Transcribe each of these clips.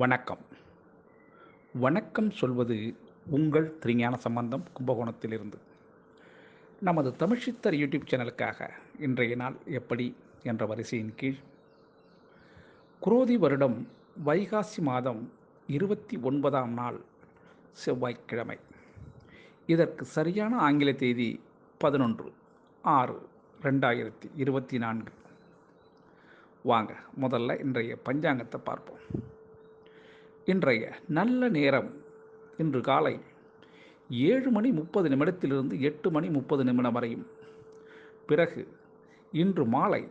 வணக்கம். வணக்கம் சொல்வது உங்கள் திருஞான சம்பந்தம் கும்பகோணத்திலிருந்து. நமது தமிழ்ச்சித்தர் யூடியூப் சேனலுக்காக இன்றைய நாள் எப்படி என்ற வரிசையின் கீழ். குரோதி வருடம் வைகாசி மாதம் இருபத்தி ஒன்பதாம் நாள் செவ்வாய்க்கிழமை. இதற்கு சரியான ஆங்கில தேதி பதினொன்று ஆறு ரெண்டாயிரத்தி இருபத்தி நான்கு. வாங்க முதல்ல இன்றைய பஞ்சாங்கத்தை பார்ப்போம். இன்றைய நல்ல நேரம் இன்று காலை ஏழு மணி முப்பது நிமிடத்திலிருந்து எட்டு மணி முப்பது நிமிடம் வரையும். பிறகு இன்று மாலை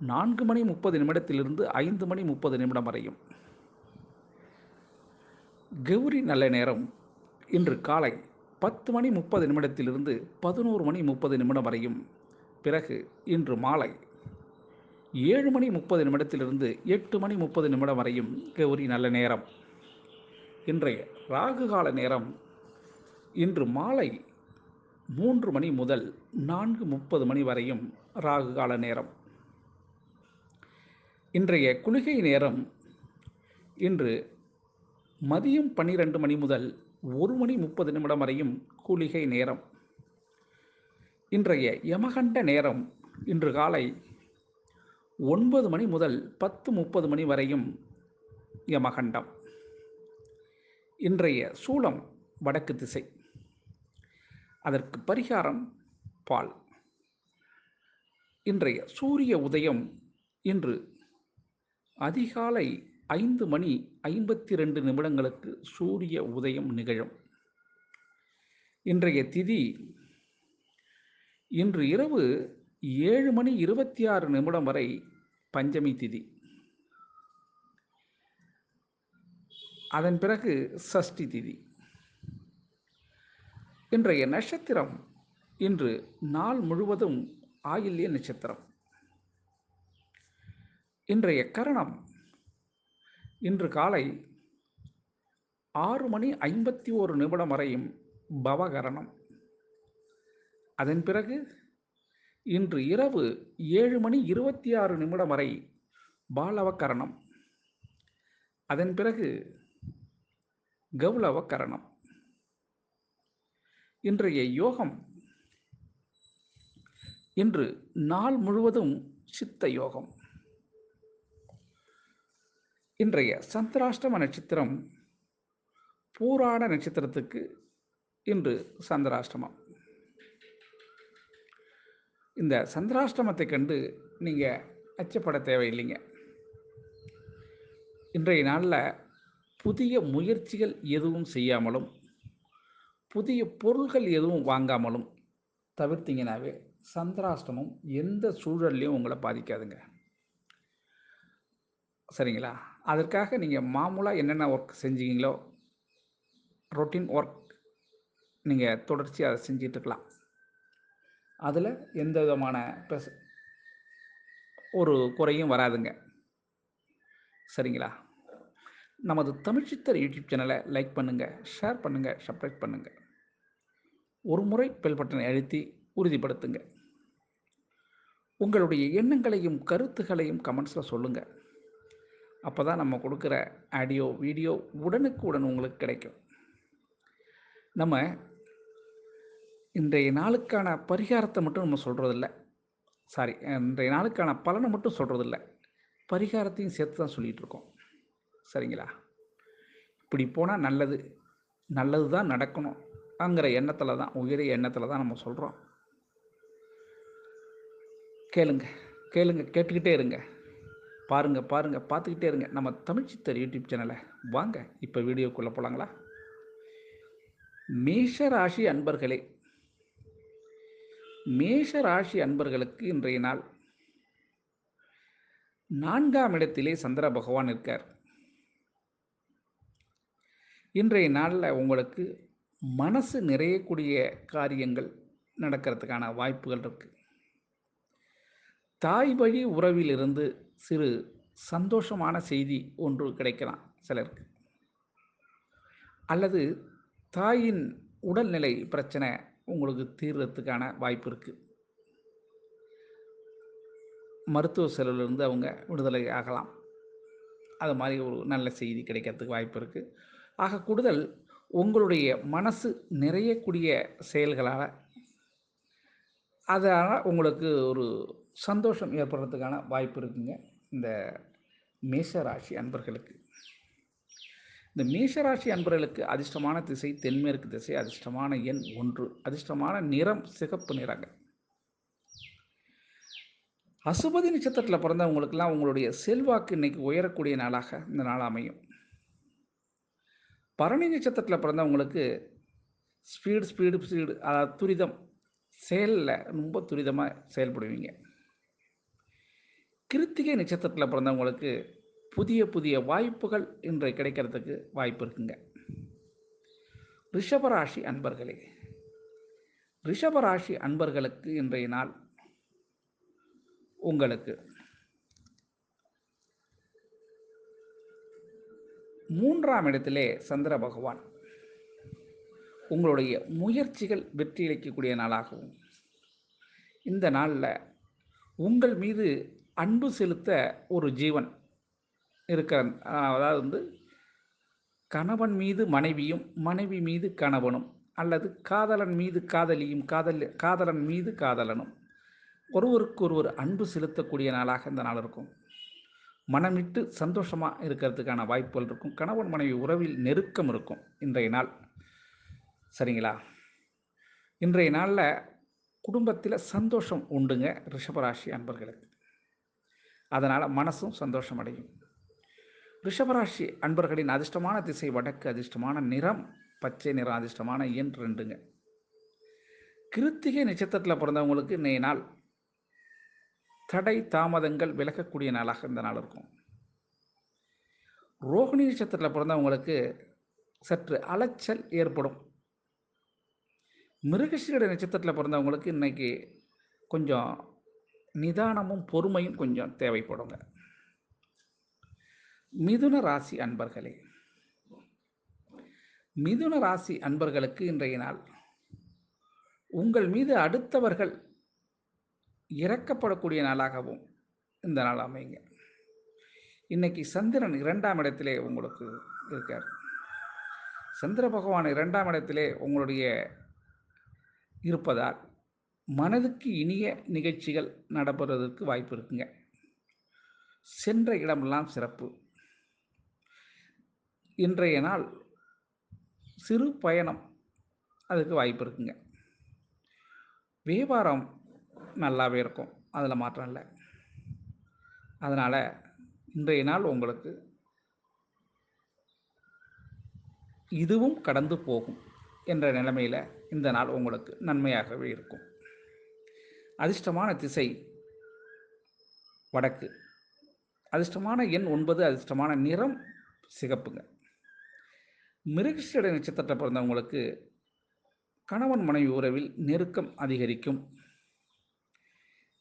நான்கு மணி முப்பது நிமிடத்திலிருந்து ஐந்து மணி முப்பது நிமிடம் வரையும். கௌரி நல்ல நேரம் இன்று காலை பத்து மணி முப்பது நிமிடத்திலிருந்து பதினோரு மணி முப்பது நிமிடம் வரையும். பிறகு இன்று மாலை ஏழு மணி முப்பது நிமிடத்திலிருந்து எட்டு மணி முப்பது நிமிடம் வரையும் கௌரி நல்ல நேரம். இன்றைய ராகு கால நேரம் இன்று மாலை மூன்று மணி முதல் நான்கு முப்பது மணி வரையும் ராகு கால நேரம். இன்றைய குளிகை நேரம் இன்று மதியம் பன்னிரெண்டு மணி முதல் ஒரு மணி முப்பது நிமிடம் வரையும் குளிகை நேரம். இன்றைய யமகண்ட நேரம் இன்று காலை ஒன்பது மணி முதல் பத்து முப்பது மணி வரையும் யமகண்டம். இன்றைய சூளம் வடக்கு திசை. அதற்கு பரிகாரம் பால். இன்றைய சூரிய உதயம் இன்று அதிகாலை ஐந்து மணி ஐம்பத்தி ரெண்டு நிமிடங்களுக்கு சூரிய உதயம் நிகழும். இன்றைய திதி இன்று இரவு ஏழு மணி இருபத்தி ஆறு நிமிடம் வரை பஞ்சமி திதி. அதன் பிறகு சஷ்டி திதி. இன்றைய நட்சத்திரம் இன்று நாள் முழுவதும் ஆயில்ய நட்சத்திரம். இன்றைய கரணம் இன்று காலை ஆறு மணி ஐம்பத்தி ஓரு நிமிடம் வரையும் பவகரணம். அதன் பிறகு இன்று இரவு ஏழு மணி இருபத்தி ஆறு நிமிடம் வரை பாலவக்கரணம் அதன் பிறகு கௌலவக்கரணம் இன்றைய யோகம் இன்று நாள் முழுவதும் சித்த யோகம். இன்றைய சந்திராஷ்டம நட்சத்திரம் பூராட நட்சத்திரத்துக்கு இன்று சந்திராஷ்டமம். இந்த சந்திராஷ்டமத்தை கண்டு நீங்கள் அச்சப்பட தேவையில்லைங்க. இன்றைய நாளில் புதிய முயற்சிகள் எதுவும் செய்யாமலும் புதிய பொருள்கள் எதுவும் வாங்காமலும் தவிர்த்தீங்கனாவே சந்திராஷ்டமம் எந்த சூழல்லையும் உங்களை பாதிக்காதுங்க. சரிங்களா? அதற்காக நீங்கள் மாமூலாக என்னென்ன ஒர்க் செஞ்சீங்களோ ரொட்டீன் ஒர்க் நீங்கள் தொடர்ச்சியாக அதை செஞ்சிட்ருக்கலாம் அதில் எந்த விதமான பெஸ் ஒரு குறையும் வராதுங்க. சரிங்களா? நமது தமிழ்ச்சித்தர் யூடியூப் சேனலை லைக் பண்ணுங்கள் ஷேர் பண்ணுங்கள் சப்ஸ்கிரைப் பண்ணுங்கள் ஒரு முறை பெல் பட்டனை அழுத்தி உறுதிப்படுத்துங்க. உங்களுடைய எண்ணங்களையும் கருத்துகளையும் கமெண்ட்ஸில் சொல்லுங்கள் அப்போ தான் நம்ம கொடுக்குற ஆடியோ வீடியோ உடனுக்கு உடன் உங்களுக்கு கிடைக்கும். நம்ம இன்றைய நாளுக்கான பரிகாரத்தை மட்டும் நம்ம சொல்கிறதில்ல சாரி இன்றைய நாளுக்கான பலனை மட்டும் சொல்கிறதில்ல பரிகாரத்தையும் சேர்த்து தான் சொல்லிகிட்டு இருக்கோம். சரிங்களா? இப்படி போனால் நல்லது. நல்லது தான் நடக்கணும் அங்கிற எண்ணத்தில் தான் உயரிய எண்ணத்தில் தான் நம்ம சொல்கிறோம் கேளுங்க கேளுங்க கேட்டுக்கிட்டே இருங்க. பாருங்க பாருங்க பார்த்துக்கிட்டே இருங்க. நம்ம தமிழ்ச்சித்தர் யூடியூப் சேனலை. வாங்க இப்போ வீடியோக்குள்ளே போகலாங்களா மேஷ ராசி அன்பர்களே மேஷ ராசி அன்பர்களுக்கு இன்றைய நாள் நான்காம் இடத்திலே சந்திர பகவான் இருக்கார். இன்றைய நாளில் உங்களுக்கு மனசு நிறையக்கூடிய காரியங்கள் நடக்கிறதுக்கான வாய்ப்புகள் இருக்குது தாய் வழி உறவிலிருந்து சிறு சந்தோஷமான செய்தி ஒன்று கிடைக்கலாம் சிலருக்கு. அல்லது தாயின் உடல்நிலை பிரச்சனை உங்களுக்கு தீர்றதுக்கான வாய்ப்பு இருக்குது மருத்துவ செலவிலிருந்து அவங்க விடுதலை ஆகலாம். அது மாதிரி ஒரு நல்ல செய்தி கிடைக்கிறதுக்கு வாய்ப்பு இருக்குது ஆக கூடுதல் உங்களுடைய மனசு நிறையக்கூடிய செயல்களால் அதனால் உங்களுக்கு ஒரு சந்தோஷம் ஏற்படுறதுக்கான வாய்ப்பு இருக்குங்க. இந்த மேஷராசி அன்பர்களுக்கு. இந்த மேஷராசி அன்பர்களுக்கு அதிர்ஷ்டமான திசை தென்மேற்கு திசை அதிர்ஷ்டமான எண் ஒன்று. அதிர்ஷ்டமான நிறம் சிகப்பு நிறங்க. அசுபதி நட்சத்திரத்தில் பிறந்தவங்களுக்கெல்லாம் உங்களுடைய செல்வாக்கு இன்னைக்கு உயரக்கூடிய நாளாக இந்த நாள் அமையும். பரணி நட்சத்திரத்தில் பிறந்தவங்களுக்கு ஸ்பீடு ஸ்பீடு ஸ்பீடு அதாவது துரிதம். செயலில் ரொம்ப துரிதமாக செயல்படுவீங்க. கிருத்திகை நட்சத்திரத்தில் பிறந்தவங்களுக்கு புதிய புதிய வாய்ப்புகள் இன்று கிடைக்கிறதுக்கு வாய்ப்பு இருக்குங்க. ரிஷபராசி அன்பர்களே ரிஷபராசி அன்பர்களுக்கு இன்றைய நாள் உங்களுக்கு மூன்றாம் இடத்திலே சந்திர பகவான். உங்களுடைய முயற்சிகள் வெற்றியளிக்கக்கூடிய நாளாகவும் இந்த நாளில் உங்கள் மீது அன்பு செலுத்த ஒரு ஜீவன் இருக்கிற அதாவது வந்து கணவன் மீது மனைவியும் மனைவி மீது கணவனும் அல்லது காதலன் மீது காதலியும் காதல் காதலன் மீது காதலனும் ஒருவருக்கொருவர் அன்பு செலுத்தக்கூடிய நாளாக இந்த நாள் இருக்கும். மனமிட்டு சந்தோஷமாக இருக்கிறதுக்கான வாய்ப்புகள் இருக்கும். கணவன் மனைவி உறவில் நெருக்கம் இருக்கும் இன்றைய நாள். சரிங்களா? இன்றைய நாளில் குடும்பத்தில் சந்தோஷம் உண்டுங்க ரிஷபராசி அன்பர்களுக்கு. அதனால் மனசும் சந்தோஷம் அடையும். ரிஷபராசி அன்பர்களின் அதிர்ஷ்டமான திசை வடக்கு அதிர்ஷ்டமான நிறம் பச்சை நிறம் அதிர்ஷ்டமான எண் ரெண்டுங்க. கிருத்திகை நட்சத்திரத்தில் பிறந்தவங்களுக்கு இன்றைய நாள் தடை தாமதங்கள் விலகக்கூடிய நாளாக இந்த நாள் இருக்கும். ரோகிணி நட்சத்திரத்தில் பிறந்தவங்களுக்கு சற்று அலைச்சல் ஏற்படும். மிருகசீட நட்சத்திரத்தில் பிறந்தவங்களுக்கு இன்னைக்கு கொஞ்சம் நிதானமும் பொறுமையும் கொஞ்சம் தேவைப்படுங்க. மிதுன ராசி அன்பர்களே மிதுன ராசி அன்பர்களுக்கு இன்றைய நாள் உங்கள் மீது அடுத்தவர்கள் இறக்கப்படக்கூடிய நாளாகவும் இந்த நாள் அமைங்க இன்னைக்கு சந்திரன் இரண்டாம் இடத்திலே உங்களுக்கு இருக்கார். சந்திர பகவான் இரண்டாம் இடத்திலே உங்களுடைய இருப்பதால் மனதுக்கு இனிய நிகழ்ச்சிகள் நடைபெறுவதற்கு வாய்ப்பு இருக்குங்க. சென்ற இடமெல்லாம் சிறப்பு. இன்றைய நாள் சிறு பயணம் அதுக்கு வாய்ப்பு இருக்குங்க. வியாபாரம் நல்லாவே இருக்கும். அதில் மாற்றம் இல்லை. அதனால் இன்றைய நாள் உங்களுக்கு இதுவும் கடந்து போகும் என்ற நிலைமையில் இந்த நாள் உங்களுக்கு நன்மையாகவே இருக்கும். அதிர்ஷ்டமான திசை வடக்கு. அதிர்ஷ்டமான எண் ஒன்பது அதிர்ஷ்டமான நிறம் சிகப்புங்க. மிருகஷிட நட்சத்திரத்தை பிறந்தவங்களுக்கு கணவன் மனைவி உறவில் நெருக்கம் அதிகரிக்கும்.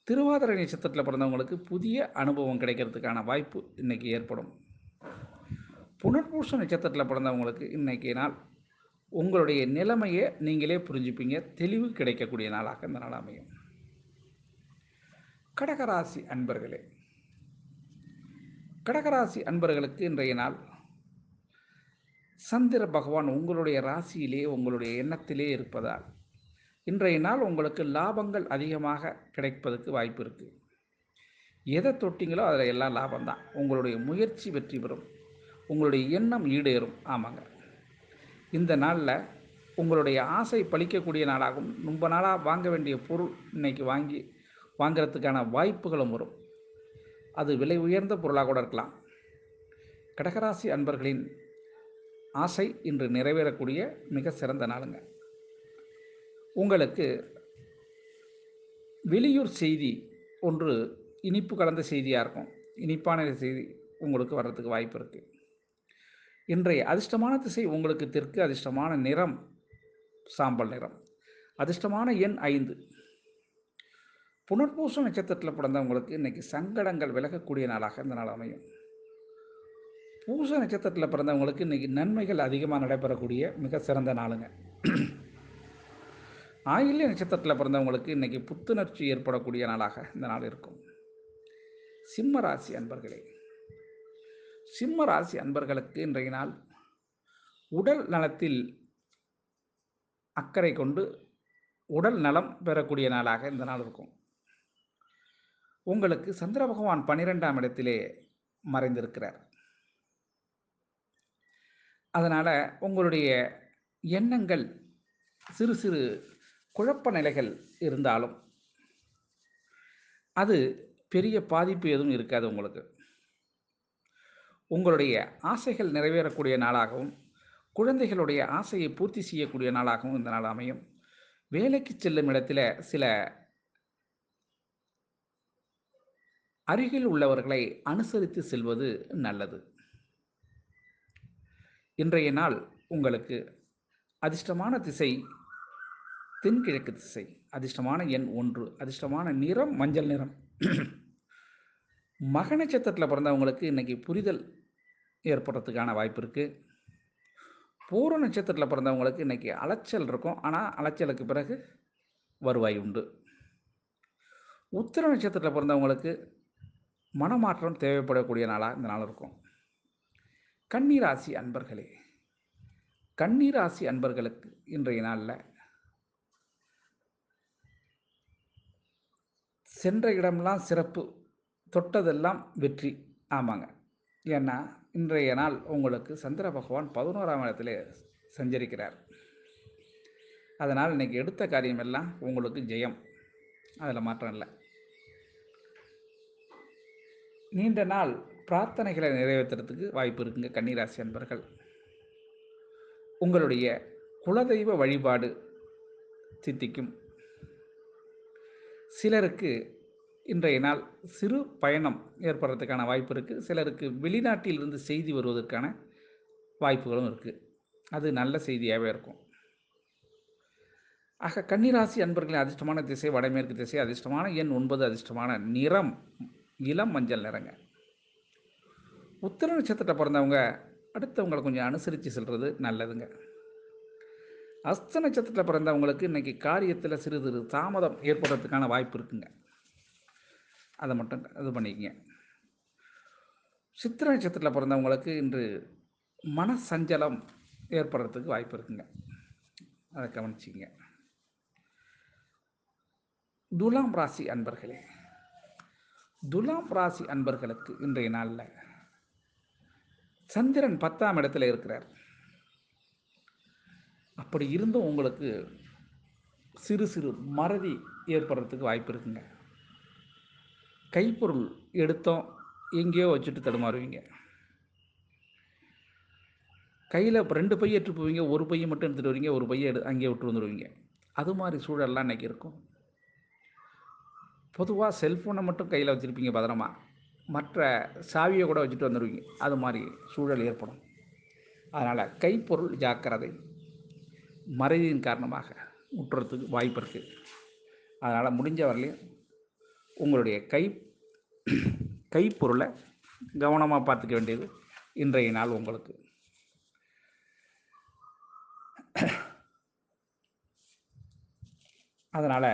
திருவாதிரை நட்சத்திரத்தில் பிறந்தவங்களுக்கு புதிய அனுபவம் கிடைக்கிறதுக்கான வாய்ப்பு இன்றைக்கி ஏற்படும். புனர்பூச நட்சத்திரத்தில் பிறந்தவங்களுக்கு இன்றைக்கி நாள் உங்களுடைய நிலைமையை நீங்களே புரிஞ்சுப்பீங்க. தெளிவு கிடைக்கக்கூடிய நாளாக இந்த நாள் அமையும். கடகராசி அன்பர்களே கடகராசி அன்பர்களுக்கு இன்றைய நாள் சந்திர பகவான் உங்களுடைய ராசியிலே உங்களுடைய எண்ணத்திலே இருப்பதால் இன்றைய நாள் உங்களுக்கு லாபங்கள் அதிகமாக கிடைப்பதற்கு வாய்ப்பு இருக்குது எதை தொட்டிங்களோ அதில் எல்லாம் லாபம்தான் உங்களுடைய முயற்சி வெற்றி பெறும். உங்களுடைய எண்ணம் ஈடேறும். ஆமாங்க. இந்த நாளில் உங்களுடைய ஆசை பழிக்கக்கூடிய நாளாகும். ரொம்ப நாளாக வாங்க வேண்டிய பொருள் இன்னைக்கு வாங்கி வாங்கிறதுக்கான வாய்ப்புகளும் வரும். அது விலை உயர்ந்த பொருளாக கூட இருக்கலாம். கடகராசி அன்பர்களின் ஆசை இன்று நிறைவேறக்கூடிய மிக சிறந்த நாளுங்க. உங்களுக்கு வெளியூர் செய்தி ஒன்று இனிப்பு கலந்த செய்தியாக இருக்கும். இனிப்பான செய்தி உங்களுக்கு வர்றதுக்கு வாய்ப்பு இருக்குது இன்றைய அதிர்ஷ்டமான திசை உங்களுக்கு தெற்கு அதிர்ஷ்டமான நிறம் சாம்பல் நிறம். அதிர்ஷ்டமான எண் ஐந்து. புனர்பூச நட்சத்திரத்தில் பிறந்தவங்களுக்கு இன்றைக்கி சங்கடங்கள் விலகக்கூடிய நாளாக இந்த நாள் அமையும். பூச நட்சத்திரத்தில் பிறந்தவங்களுக்கு இன்றைக்கி நன்மைகள் அதிகமாக நடைபெறக்கூடிய மிக சிறந்த நாளுங்க. ஆயில்ய நட்சத்திரத்தில் பிறந்தவங்களுக்கு இன்றைக்கி புத்துணர்ச்சி ஏற்படக்கூடிய நாளாக இந்த நாள் இருக்கும். சிம்ம ராசி அன்பர்களே சிம்ம ராசி அன்பர்களுக்கு இன்றைய நாள் உடல் நலத்தில் அக்கறை கொண்டு உடல் நலம் பெறக்கூடிய நாளாக இந்த நாள் இருக்கும். உங்களுக்கு சந்திர பகவான் பன்னிரெண்டாம் இடத்திலே மறைந்திருக்கிறார். அதனால் உங்களுடைய எண்ணங்கள் சிறு சிறு குழப்ப நிலைகள் இருந்தாலும் அது பெரிய பாதிப்பு எதுவும் இருக்காது உங்களுக்கு. உங்களுடைய ஆசைகள் நிறைவேறக்கூடிய நாளாகவும் குழந்தைகளுடைய ஆசையை பூர்த்தி செய்யக்கூடிய நாளாகவும் இந்த நாள் அமையும். வேலைக்கு செல்லும் இடத்துல சில அருகில் உள்ளவர்களை அனுசரித்து செல்வது நல்லது. இன்றைய நாள் உங்களுக்கு அதிர்ஷ்டமான திசை தென்கிழக்கு திசை. அதிர்ஷ்டமான எண் ஒன்று. அதிர்ஷ்டமான நிறம் மஞ்சள் நிறம். மக நட்சத்திரத்தில் பிறந்தவங்களுக்கு இன்னைக்கு புரிதல் ஏற்படுறதுக்கான வாய்ப்பு இருக்குது பூர்வ நட்சத்திரத்தில் பிறந்தவங்களுக்கு இன்னைக்கு அலைச்சல் இருக்கும். ஆனால் அலைச்சலுக்கு பிறகு வருவாய் உண்டு. உத்திர நட்சத்திரத்தில் பிறந்தவங்களுக்கு மனமாற்றம் தேவைப்படக்கூடிய நாளாக இந்த நாள் இருக்கும். கன்னிராசி அன்பர்களே கன்னிராசி அன்பர்களுக்கு இன்றைய நாளில் சென்ற இடமெல்லாம் சிறப்பு தொட்டதெல்லாம் வெற்றி. ஆமாங்க. ஏன்னா இன்றைய நாள் உங்களுக்கு சந்திர பகவான் பதினோராம் இடத்துல சஞ்சரிக்கிறார். அதனால் இன்னைக்கு எடுத்த காரியமெல்லாம் உங்களுக்கு ஜெயம். அதில் மாற்றம் இல்லை. நீண்ட நாள் பிரார்த்தனைகளை நிறைவேற்றுறதுக்கு வாய்ப்பு இருக்குங்க கன்னிராசி அன்பர்கள். உங்களுடைய குலதெய்வ வழிபாடு சித்திக்கும். சிலருக்கு இன்றைய நாள் சிறு பயணம் ஏற்படுறதுக்கான வாய்ப்பு இருக்குது சிலருக்கு வெளிநாட்டிலிருந்து செய்தி வருவதற்கான வாய்ப்புகளும் இருக்குது அது நல்ல செய்தியாகவே இருக்கும். ஆக கன்னிராசி அன்பர்களின் அதிர்ஷ்டமான திசை வடமேற்கு திசை அதிர்ஷ்டமான எண் ஒன்பது அதிர்ஷ்டமான நிறம் இளம் மஞ்சள் நிறங்க. உத்திர நட்சத்திரத்தை பிறந்தவங்க அடுத்தவங்களை கொஞ்சம் அனுசரித்து செல்வது நல்லதுங்க. அஸ்த நட்சத்திரத்தில் பிறந்தவங்களுக்கு இன்றைக்கி காரியத்தில் சிறு சிறு தாமதம் ஏற்படுறதுக்கான வாய்ப்பு இருக்குங்க. அதை மட்டும் இது பண்ணிக்கங்க. சித்திர நட்சத்திரத்தில் பிறந்தவங்களுக்கு இன்று மன சஞ்சலம் ஏற்படுறதுக்கு வாய்ப்பு இருக்குங்க. அதை கவனிச்சிங்க துலாம் ராசி அன்பர்களே துலாம் ராசி அன்பர்களுக்கு இன்றைய நாளில் சந்திரன் பத்தாம் இடத்துல இருக்கிறார். அப்படி இருந்தும் உங்களுக்கு சிறு சிறு மறதி ஏற்படுறதுக்கு வாய்ப்பு இருக்குங்க. கைப்பொருள் எடுத்தோம் எங்கேயோ வச்சுட்டு தடுமாறுவீங்க. கையில் ரெண்டு பையை எடுத்துட்டு போவீங்க ஒரு பையை மட்டும் எடுத்துகிட்டு வருவீங்க ஒரு பையை எடு அங்கேயே விட்டு வந்துடுவீங்க அது மாதிரி சூழல்லாம் இன்றைக்கி இருக்கும். பொதுவாக செல்ஃபோனை மட்டும் கையில் வச்சுருப்பீங்க பத்திரமா. மற்ற சாவியை கூட வச்சுட்டு வந்துடுவீங்க அது மாதிரி சூழல் ஏற்படும். அதனால் கைப்பொருள் ஜாக்கிரதை. மறைவின் காரணமாக முற்றுறதுக்கு வாய்ப்பு இருக்குது அதனால் முடிஞ்ச வரலையும் உங்களுடைய கை கைப்பொருளை கவனமாக பார்த்துக்க வேண்டியது இன்றைய நாள் உங்களுக்கு. அதனால்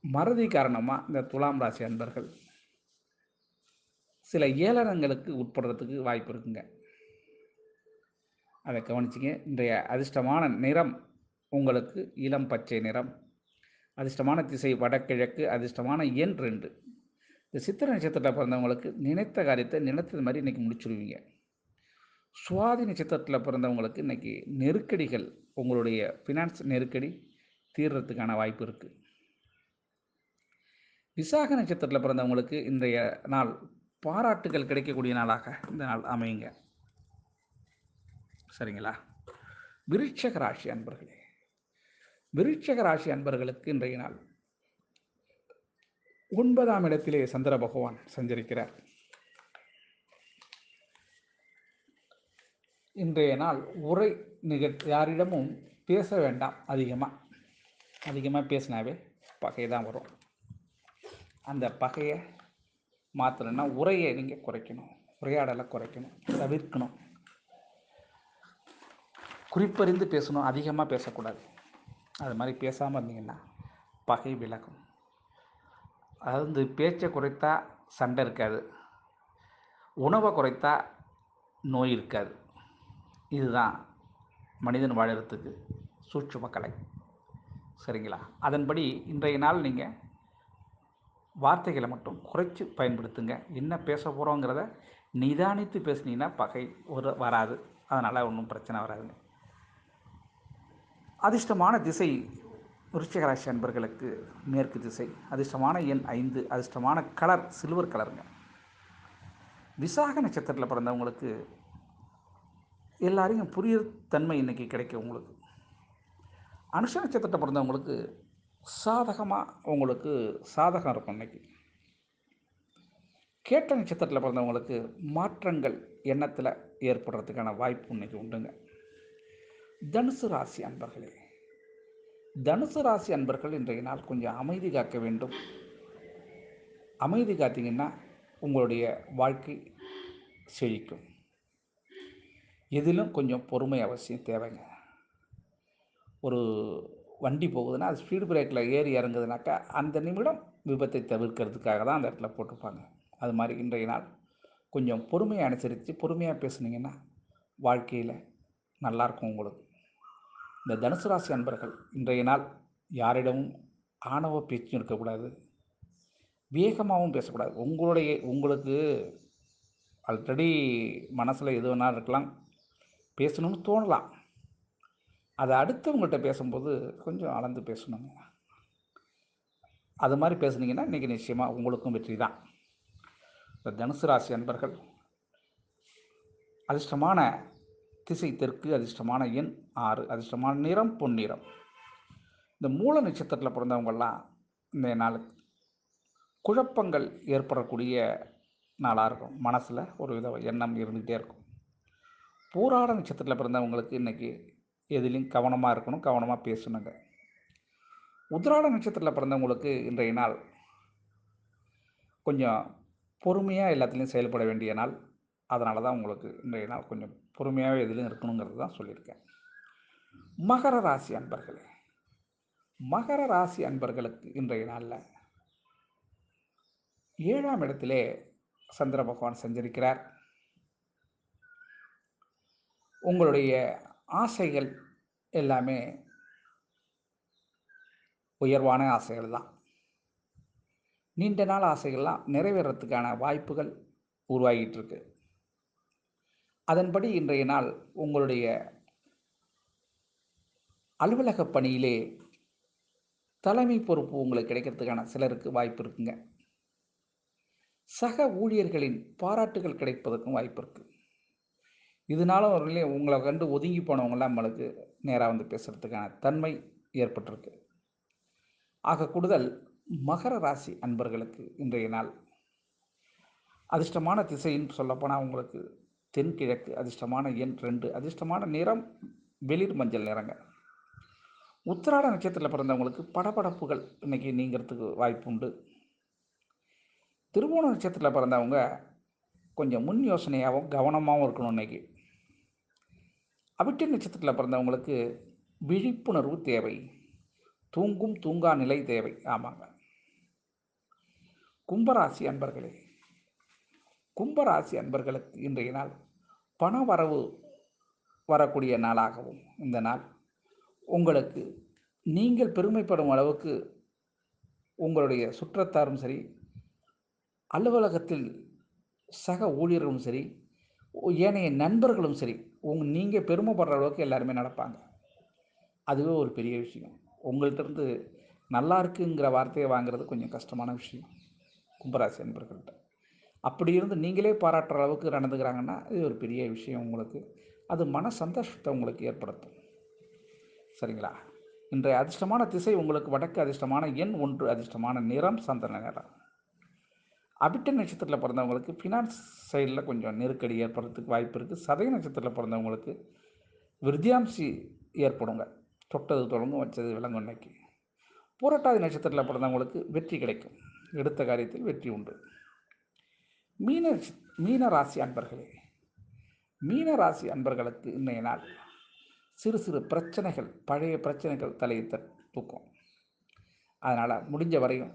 மறதி காரணமாக இந்த துலாம் ராசி அன்பர்கள் சில ஏளனங்களுக்கு உட்படுறதுக்கு வாய்ப்பு இருக்குங்க. அதை கவனிச்சிங்க. இன்றைய அதிர்ஷ்டமான நிறம் உங்களுக்கு இளம் பச்சை நிறம். அதிர்ஷ்டமான திசை வடகிழக்கு அதிர்ஷ்டமான எண் ரெண்டு. இந்த சித்திர நட்சத்திரத்தில் பிறந்தவங்களுக்கு நினைத்த காரியத்தை நினைத்தது மாதிரி இன்றைக்கி முடிச்சுடுவீங்க சுவாதி நட்சத்திரத்தில் பிறந்தவங்களுக்கு இன்றைக்கி நெருக்கடிகள் உங்களுடைய ஃபினான்ஸ் நெருக்கடி தீர்றதுக்கான வாய்ப்பு இருக்குது விசாக நட்சத்திரத்தில் பிறந்தவங்களுக்கு இன்றைய நாள் பாராட்டுகள் கிடைக்கக்கூடிய நாளாக இந்த நாள் அமையுங்க. சரிங்களா? விருட்சக ராசி அன்பர்களே விருட்சக ராசி அன்பர்களுக்கு இன்றைய நாள் ஒன்பதாம் இடத்திலே சந்திர பகவான் சஞ்சரிக்கிறார். இன்றைய நாள் உரை நிக யாரிடமும் பேச வேண்டாம் அதிகமாக அதிகமாக பேசினாவே பகை தான் வரும். அந்த பகையை மாற்றணும்னா உரையை நீங்கள் குறைக்கணும் உரையாடலை குறைக்கணும் தவிர்க்கணும். குறிப்பறிந்து பேசணும் அதிகமாக பேசக்கூடாது. அது மாதிரி பேசாமல் இருந்தீங்கன்னா பகை விலகும். அதாவது இந்த பேச்சை குறைத்தா சண்டை இருக்காது. உணவை குறைத்தா நோய் இருக்காது. இதுதான் மனிதன் வாழறதுக்கு சூட்சும கலை. சரிங்களா? அதன்படி இன்றைய நாள் நீங்கள் வார்த்தைகளை மட்டும் குறைச்சி பயன்படுத்துங்க. என்ன பேச போகிறோங்கிறத நிதானித்து பேசுனீங்கன்னா பகை ஒரு வராது. அதனால் ஒன்றும் பிரச்சனை வராதுங்க. அதிர்ஷ்டமான திசை ருச்சிகராசி அன்பர்களுக்கு மேற்கு திசை. அதிர்ஷ்டமான எண் ஐந்து அதிர்ஷ்டமான கலர் சில்வர் கலருங்க. விசாக நட்சத்திரத்தில் பிறந்தவங்களுக்கு எல்லாரையும் புரிய தன்மை இன்றைக்கி கிடைக்கும் உங்களுக்கு. அனுஷ நட்சத்திரத்தை பிறந்தவங்களுக்கு சாதகமாக உங்களுக்கு சாதகம் இருக்கும் இன்றைக்கி கேட்ட நட்சத்திரத்தில் பிறந்தவங்களுக்கு மாற்றங்கள் எண்ணத்தில் ஏற்படுறதுக்கான வாய்ப்பு இன்னைக்கு உண்டுங்க. தனுசு ராசி அன்பர்களே தனுசு ராசி அன்பர்கள் இன்றைய நாள் கொஞ்சம் அமைதி காக்க வேண்டும். அமைதி காத்தீங்கன்னா உங்களுடைய வாழ்க்கை செழிக்கும். எதிலும் கொஞ்சம் பொறுமை அவசியம் தேவைங்க. ஒரு வண்டி போகுதுன்னா அது ஸ்பீடு பிரேக்கில் ஏறி இறங்குதுனாக்கா அந்த நிமிடம் விபத்தை தவிர்க்கிறதுக்காக தான் அந்த இடத்துல போட்டிருப்பாங்க. அது மாதிரி இன்றைய நாள் கொஞ்சம் பொறுமையை அனுசரித்து பொறுமையாக பேசுனீங்கன்னா வாழ்க்கையில் நல்லாயிருக்கும் உங்களுக்கு. இந்த தனுசு ராசி அன்பர்கள் இன்றைய நாள் யாரிடமும் ஆணவ பேச்சும் இருக்கக்கூடாது. வேகமாகவும் பேசக்கூடாது. உங்களுடைய உங்களுக்கு ஆல்ரெடி மனசில் எது வேணாலும் இருக்கலாம். பேசணும்னு தோணலாம். அதை அடுத்தவங்கள்ட்ட பேசும்போது கொஞ்சம் அளந்து பேசணுங்க. அது மாதிரி பேசுனீங்கன்னா இன்றைக்கி நிச்சயமாக உங்களுக்கும் வெற்றி தான் இந்த தனுசு ராசி அன்பர்கள் அதிர்ஷ்டமான திசை தெற்கு அதிர்ஷ்டமான எண் ஆறு அதிர்ஷ்டமான நிறம் பொன்னிறம். இந்த மூல நட்சத்திரத்தில் பிறந்தவங்கள்லாம் இந்த நாள் குழப்பங்கள் ஏற்படக்கூடிய நாளாக இருக்கும். மனசில் ஒரு வித எண்ணம் இருந்துகிட்டே இருக்கும். பூராட நட்சத்திரத்தில் பிறந்தவங்களுக்கு இன்றைக்கி எதிலையும் கவனமாக இருக்கணும் கவனமாக பேசணுங்க. உத்ராட நட்சத்திரத்தில் பிறந்தவங்களுக்கு இன்றைய நாள் கொஞ்சம் பொறுமையாக எல்லாத்துலேயும் செயல்பட வேண்டிய நாள். அதனால தான் உங்களுக்கு இன்றைய நாள் கொஞ்சம் பொறுமையாகவே எதுலையும் இருக்கணுங்கிறது தான் சொல்லியிருக்கேன். மகர ராசி அன்பர்களே மகர ராசி அன்பர்களுக்கு இன்றைய நாளில் ஏழாம் இடத்திலே சந்திர பகவான் சஞ்சரிக்கிறார். உங்களுடைய ஆசைகள் எல்லாமே உயர்வான ஆசைகள் தான். நீண்ட நாள் ஆசைகள்லாம் நிறைவேறத்துக்கான வாய்ப்புகள் உருவாகிட்டு இருக்கு. அதன்படி இன்றைய நாள் உங்களுடைய அலுவலக பணியிலே தலைமை பொறுப்பு உங்களுக்கு கிடைக்கிறதுக்கான சிலருக்கு வாய்ப்பு இருக்குங்க. சக ஊழியர்களின் பாராட்டுகள் கிடைப்பதற்கும் வாய்ப்பு இருக்குது இதனால அவர்களே உங்களை கண்டு ஒதுங்கி போனவங்களாம் நம்மளுக்கு நேராக வந்து பேசுகிறதுக்கான தன்மை ஏற்பட்டிருக்கு. ஆக கூடுதல் மகர ராசி அன்பர்களுக்கு இன்றைய நாள் அதிர்ஷ்டமான திசைன்னு சொல்லப்போனால் உங்களுக்கு தென்கிழக்கு அதிர்ஷ்டமான எண் ரெண்டு. அதிர்ஷ்டமான நிறம் வெளிர் மஞ்சள் நிறங்க. உத்திராட நட்சத்திரத்தில் பிறந்தவங்களுக்கு படபடப்புகள் இன்றைக்கி நீங்கிறதுக்கு வாய்ப்பு உண்டு திருவோண நட்சத்திரத்தில் பிறந்தவங்க கொஞ்சம் முன் யோசனையாகவும் கவனமாகவும் இருக்கணும் இன்னைக்கு. அவிட்ட நட்சத்திரத்தில் பிறந்தவங்களுக்கு விழிப்புணர்வு தேவை. தூங்கும் தூங்கா நிலை தேவை. ஆமாங்க. கும்பராசி அன்பர்களே கும்பராசி அன்பர்களுக்கு இன்றைய நாள் பண வரவு வரக்கூடிய நாளாகவும் இந்த நாள் உங்களுக்கு நீங்கள் பெருமைப்படும் அளவுக்கு உங்களுடைய சுற்றத்தாரும் சரி அலுவலகத்தில் சக ஊழியர்களும் சரி ஏனைய நண்பர்களும் சரி உங் நீங்கள் பெருமைப்படுற அளவுக்கு எல்லாருமே நடப்பாங்க. அதுவே ஒரு பெரிய விஷயம். உங்கள்கிட்ட இருந்து நல்லா இருக்குங்கிற வார்த்தையை வாங்குறது கொஞ்சம் கஷ்டமான விஷயம். கும்பராசி நண்பர்கள்ட்ட அப்படி இருந்து நீங்களே பாராட்டுற அளவுக்கு நடந்துக்கிறாங்கன்னா இது ஒரு பெரிய விஷயம் உங்களுக்கு. அது மன சந்தோஷத்தை உங்களுக்கு ஏற்படுத்தும். சரிங்களா? இன்றைய அதிர்ஷ்டமான திசை உங்களுக்கு வடக்கு அதிர்ஷ்டமான எண் ஒன்று அதிர்ஷ்டமான நிறம் சந்தன நிறம். அபிட்ட நட்சத்திரத்தில் பிறந்தவங்களுக்கு ஃபினான்ஸ் சைடில் கொஞ்சம் நெருக்கடி ஏற்படுறதுக்கு வாய்ப்பு இருக்குது சதய நட்சத்திரத்தில் பிறந்தவங்களுக்கு விருத்தியாம்சி ஏற்படுங்க. தொட்டது தொடங்கும் வச்சது விலங்கு இன்னைக்கு பூரட்டாதி நட்சத்திரத்தில் பிறந்தவங்களுக்கு வெற்றி கிடைக்கும். எடுத்த காரியத்தில் வெற்றி உண்டு. மீன மீன ராசி அன்பர்களே மீன ராசி அன்பர்களுக்கு இன்றைய நாள் சிறு சிறு பிரச்சனைகள் பழைய பிரச்சனைகள் தலையை தூக்கும். அதனால் முடிஞ்ச வரையும்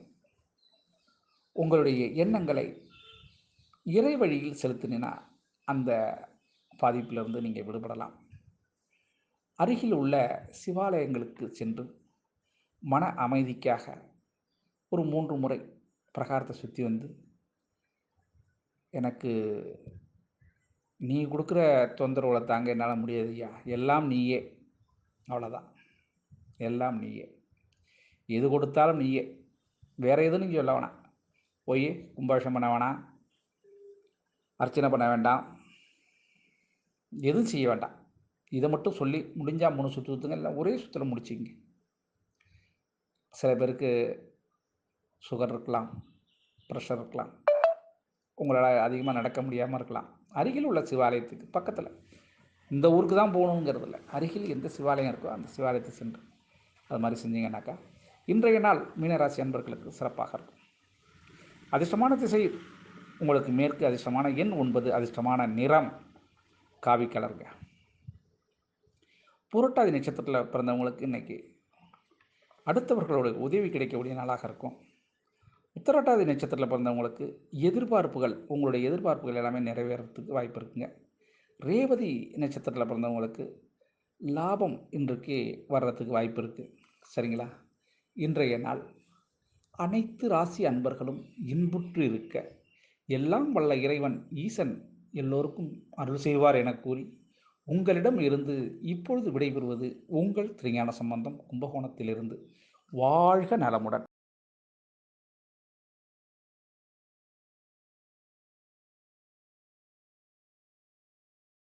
உங்களுடைய எண்ணங்களை இறை வழியில் செலுத்தினா அந்த பாதிப்பிலிருந்து நீங்கள் விடுபடலாம். அருகில் உள்ள சிவாலயங்களுக்கு சென்று மன அமைதிக்காக ஒரு மூன்று முறை பிரகாரத்தை சுற்றி வந்து எனக்கு நீ கொடுக்குற தொந்தரவுகளை தாங்க என்னால் முடியாது ஐயா. எல்லாம் நீயே. அவ்வளோதான் எல்லாம் நீயே. எது கொடுத்தாலும் நீயே. வேறு எதுவும் நீங்கள் சொல்ல வேணாம். போய் கும்பாஷம் பண்ண வேணாம். அர்ச்சனை பண்ண வேண்டாம். எதுவும் செய்ய வேண்டாம். இதை மட்டும் சொல்லி முடிஞ்சால் மூணு சுற்று சுற்றுங்க இல்லை ஒரே சுற்றில் முடிச்சிங்க சில பேருக்கு சுகர் இருக்கலாம் ப்ரெஷர் இருக்கலாம். உங்களால் அதிகமாக நடக்க முடியாமல் இருக்கலாம். அருகில் உள்ள சிவாலயத்துக்கு பக்கத்தில். இந்த ஊருக்கு தான் போகணுங்கிறது இல்லை அருகில் எந்த சிவாலயம் இருக்கோ அந்த சிவாலயத்தை சென்று அது மாதிரி செஞ்சீங்கன்னாக்கா இன்றைய நாள் மீனராசி அன்பர்களுக்கு சிறப்பாக இருக்கும். அதிர்ஷ்டமான திசை உங்களுக்கு மேற்கு அதிர்ஷ்டமான எண் ஒன்பது அதிர்ஷ்டமான நிறம் காவி கலருங்க புரட்டாதி நட்சத்திரத்தில் பிறந்தவங்களுக்கு இன்னைக்கு அடுத்தவர்களுடைய உதவி கிடைக்கக்கூடிய நாளாக இருக்கும். உத்தரட்டாதி நட்சத்திரத்தில் பிறந்தவங்களுக்கு எதிர்பார்ப்புகள் உங்களுடைய எதிர்பார்ப்புகள் எல்லாமே நிறைவேறத்துக்கு வாய்ப்பு இருக்குங்க. ரேவதி நட்சத்திரத்தில் பிறந்தவங்களுக்கு லாபம் இன்றைக்கு வர்றதுக்கு வாய்ப்பு இருக்குது சரிங்களா? இன்றைய நாள் அனைத்து ராசி அன்பர்களும் இன்புற்று இருக்க எல்லாம் வல்ல இறைவன் ஈசன் எல்லோருக்கும் அருள் செய்வார் என கூறி உங்களிடம் இருந்து இப்பொழுது விடைபெறுவது உங்கள் திருஞான சம்பந்தம் கும்பகோணத்திலிருந்து. வாழ்க நலமுடன்.